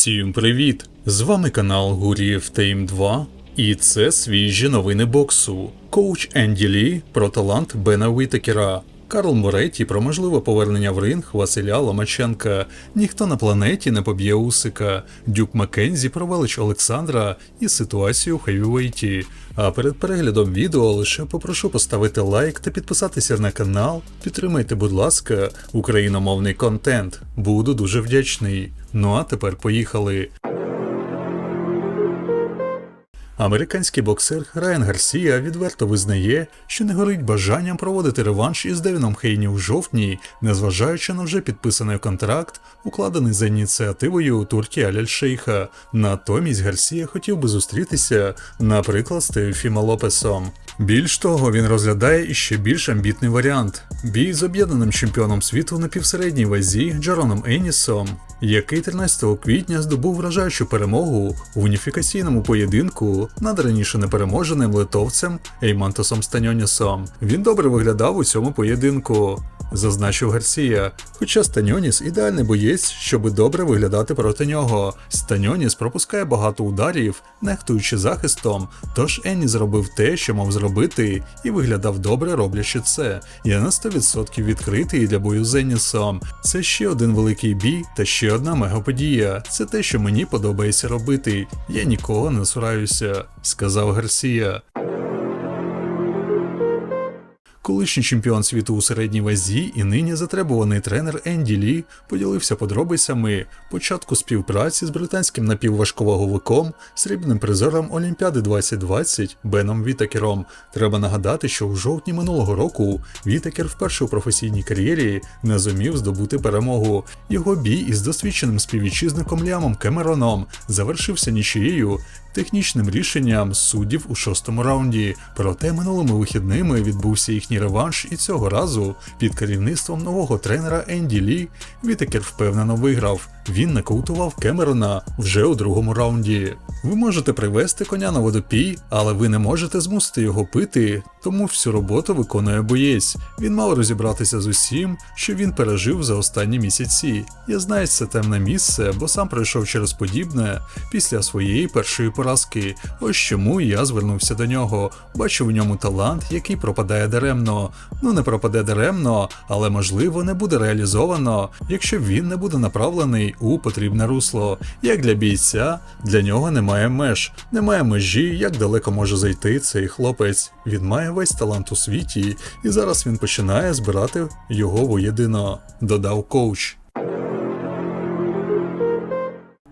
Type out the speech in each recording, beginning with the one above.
Всім привіт! З вами канал Гурієв Тейм 2, і це свіжі новини боксу. Коуч Енді Лі про талант Бена Вітекера. Карл Моретті про можливе повернення в ринг Василя Ломаченка. Ніхто на планеті не поб'є Усика. Дюк Маккензі про велич Олександра і ситуацію в Хевівейті. А перед переглядом відео лише попрошу поставити лайк та підписатися на канал. Підтримайте, будь ласка, україномовний контент. Буду дуже вдячний. Ну а тепер поїхали. Американський боксер Райан Гарсія відверто визнає, що не горить бажанням проводити реванш із Девіном Хейні у жовтні, незважаючи на вже підписаний контракт, укладений за ініціативою Туркі Аляль-Шейха. Натомість Гарсія хотів би зустрітися, наприклад, з Теофіма Лопесом. Більш того, він розглядає іще більш амбітний варіант бій з об'єднаним чемпіоном світу на півсередній вазі Джероном Енісом, який 13 квітня здобув вражаючу перемогу в уніфікаційному поєдинку над раніше непереможеним литовцем Еймантосом Станьонісом. Він добре виглядав у цьому поєдинку. Зазначив Гарсія, хоча Станьоніс ідеальний боєць, щоби добре виглядати проти нього. Станьоніс пропускає багато ударів, нехтуючи захистом, тож Енні зробив те, що мав зробити, і виглядав добре, роблячи це. Я на 100% відкритий для бою з Еннісом. Це ще один великий бій та ще одна мегаподія. Це те, що мені подобається робити. Я нікого не цураюся, сказав Гарсія. Колишній чемпіон світу у середній вазі і нині затребуваний тренер Енді Лі поділився подробицями початку співпраці з британським напівважковаговиком, срібним призером Олімпіади 2020 Беном Вітакером. Треба нагадати, що у жовтні минулого року Вітакер вперше у професійній кар'єрі не зумів здобути перемогу. Його бій із досвідченим співвітчизником Лямом Кемероном завершився нічиєю технічним рішенням суддів у шостому раунді. Проте минулими вихідними відбувся їхній реванш, і цього разу під керівництвом нового тренера Енді Лі Вітекер впевнено виграв. Він нокаутував Кемерона вже у другому раунді. Ви можете привести коня на водопій, але ви не можете змусити його пити, тому всю роботу виконує боєць. Він мав розібратися з усім, що він пережив за останні місяці. Я знаю це темне місце, бо сам пройшов через подібне після своєї першої поразки. Ось чому я звернувся до нього. Бачу в ньому талант, який пропадає даремно. Ну не пропаде даремно, але можливо не буде реалізовано, якщо він не буде направлений у потрібне русло. Як для бійця, для нього немає меж, немає межі, як далеко може зайти цей хлопець. Він має весь талант у світі, і зараз він починає збирати його воєдино, додав коуч.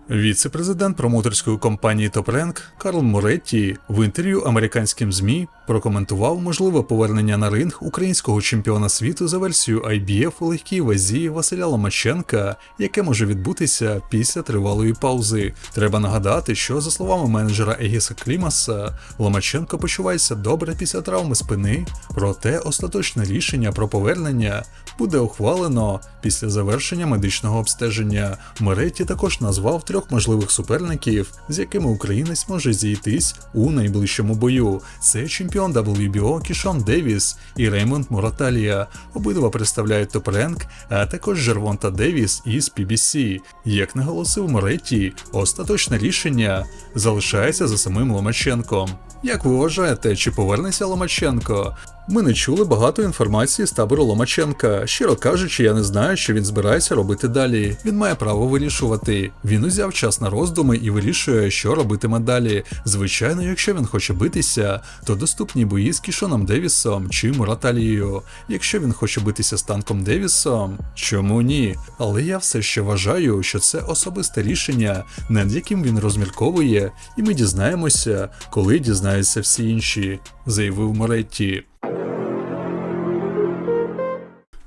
Віце-президент промоутерської компанії Rank Карл Моретті в інтерв'ю американським ЗМІ прокоментував можливе повернення на ринг українського чемпіона світу за версією IBF у легкій вазі Василя Ломаченка, яке може відбутися після тривалої паузи. Треба нагадати, що за словами менеджера Егіса Клімаса, Ломаченко почувається добре після травми спини, проте остаточне рішення про повернення буде ухвалено після завершення медичного обстеження. Моретті також назвав трьох можливих суперників, з якими українець може зійтись у найближчому бою. Це чемпіон WBO Кішон Девіс і Реймонд Мураталія. Обидва представляють топ-ренк, а також Жервонта Девіс із PBC. Як наголосив Моретті, остаточне рішення залишається за самим Ломаченком. Як ви вважаєте, чи повернеться Ломаченко? Ми не чули багато інформації з табору Ломаченка. Щиро кажучи, я не знаю, що він збирається робити далі. Він має право вирішувати. Він узяв час на роздуми і вирішує, що робитиме далі. Звичайно, якщо він хоче битися, то доступні бої з Кішоном Девісом чи Мураталією. Якщо він хоче битися з танком Девісом, чому ні? Але я все ще вважаю, що це особисте рішення, над яким він розмірковує, і ми дізнаємося, коли дізнаються всі інші, заявив Моретті.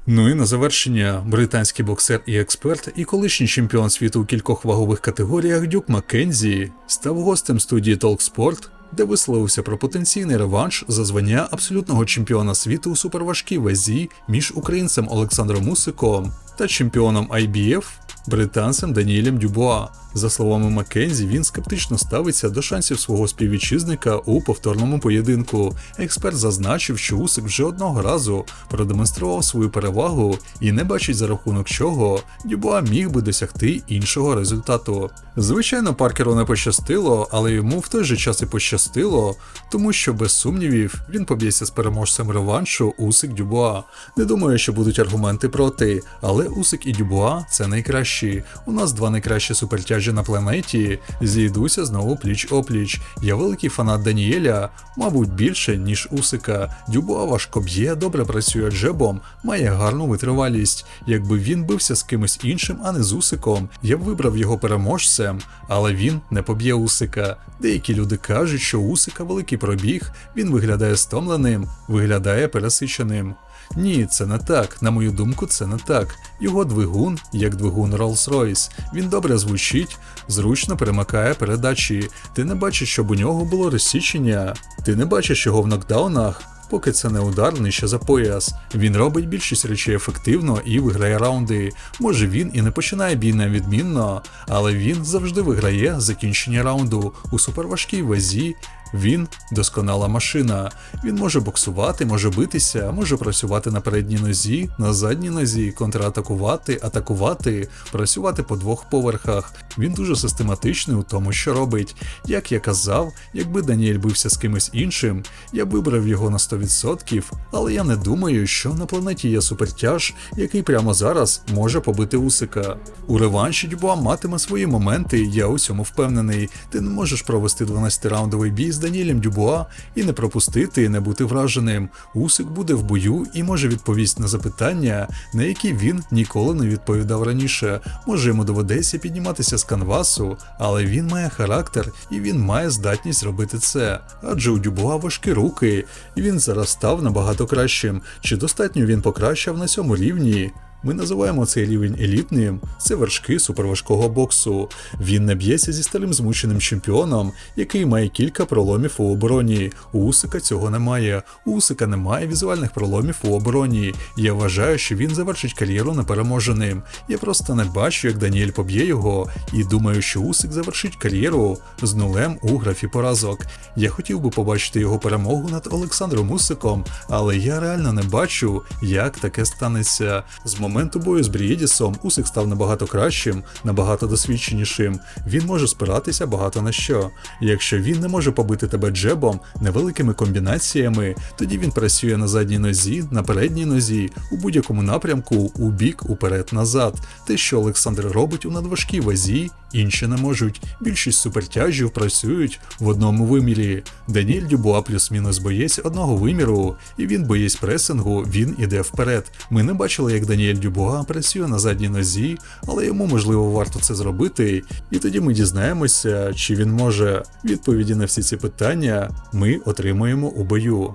Ну і на завершення британський боксер і експерт, і колишній чемпіон світу у кількох вагових категоріях Дюк Маккензі став гостем студії Talksport, де висловився про потенційний реванш за звання абсолютного чемпіона світу у суперважкій вазі між українцем Олександром Мусиком та чемпіоном IBF британцем Даніелем Дюбуа. За словами Маккензі, він скептично ставиться до шансів свого співвітчизника у повторному поєдинку. Експерт зазначив, що Усик вже одного разу продемонстрував свою перевагу і не бачить за рахунок чого Дюбуа міг би досягти іншого результату. Звичайно, Паркеру не пощастило, але йому в той же час і пощастило, тому що без сумнівів він поб'ється з переможцем реваншу Усик Дюбуа. Не думаю, що будуть аргументи проти, але Усик і Дюбуа це найкращі. У нас два найкращі супертяжі на планеті. Зійдуся знову пліч опліч. Я великий фанат Даніеля, мабуть, більше ніж Усика. Дюбуа важко б'є, добре працює джебом, має гарну витривалість. Якби він бився з кимось іншим, а не з Усиком, я б вибрав його переможцем, але він не поб'є Усика. Деякі люди кажуть, що Усика великий пробіг, він виглядає стомленим, виглядає пересиченим. Ні, це не так. На мою думку, це не так. Його двигун, як двигун Rolls-Royce. Він добре звучить, зручно перемикає передачі. Ти не бачиш, щоб у нього було розсічення. Ти не бачиш його в нокдаунах. Поки це не удар нижче за пояс. Він робить більшість речей ефективно і виграє раунди. Може він і не починає бій невідмінно, але він завжди виграє закінчення раунду у суперважкій вазі. Він досконала машина. Він може боксувати, може битися, може працювати на передній нозі, на задній нозі, контратакувати, атакувати, працювати по двох поверхах. Він дуже систематичний у тому, що робить. Як я казав, якби Даніель бився з кимось іншим, я б вибрав його на 100%, але я не думаю, що на планеті є супертяж, який прямо зараз може побити Усика. У реванші Дюбуа матиме свої моменти, я у цьому впевнений. Ти не можеш провести 12-раундовий бій з Даніелем Дюбуа і не пропустити, і не бути враженим. Усик буде в бою і може відповісти на запитання, на які він ніколи не відповідав раніше. Може йому доведеться підніматися з канвасу, але він має характер і він має здатність робити це. Адже у Дюбуа важкі руки, і він зараз став набагато кращим. Чи достатньо він покращав на цьому рівні? Ми називаємо цей рівень елітним. Це вершки суперважкого боксу. Він не б'ється зі старим змученим чемпіоном, який має кілька проломів у обороні. У Усика цього немає. У Усика немає візуальних проломів у обороні. Я вважаю, що він завершить кар'єру непереможеним. Я просто не бачу, як Даніель поб'є його, і думаю, що Усик завершить кар'єру з нулем у графі поразок. Я хотів би побачити його перемогу над Олександром Усиком, але я реально не бачу, як таке станеться. З моменту бою з Брієдісом Усик став набагато кращим, набагато досвідченішим. Він може спиратися багато на що. Якщо він не може побити тебе джебом, невеликими комбінаціями, тоді він працює на задній нозі, на передній нозі, у будь-якому напрямку, у бік, уперед, назад. Те, що Олександр робить у надважкій вазі, інші не можуть. Більшість супертяжів працюють в одному вимірі. Даніель Дюбуа плюс-мінус боєць одного виміру, і він боєць пресингу, він іде вперед. Ми не бачили, як Даніель Дюбуа працює на задній нозі, але йому можливо варто це зробити, і тоді ми дізнаємося, чи він може. Відповіді на всі ці питання ми отримуємо у бою.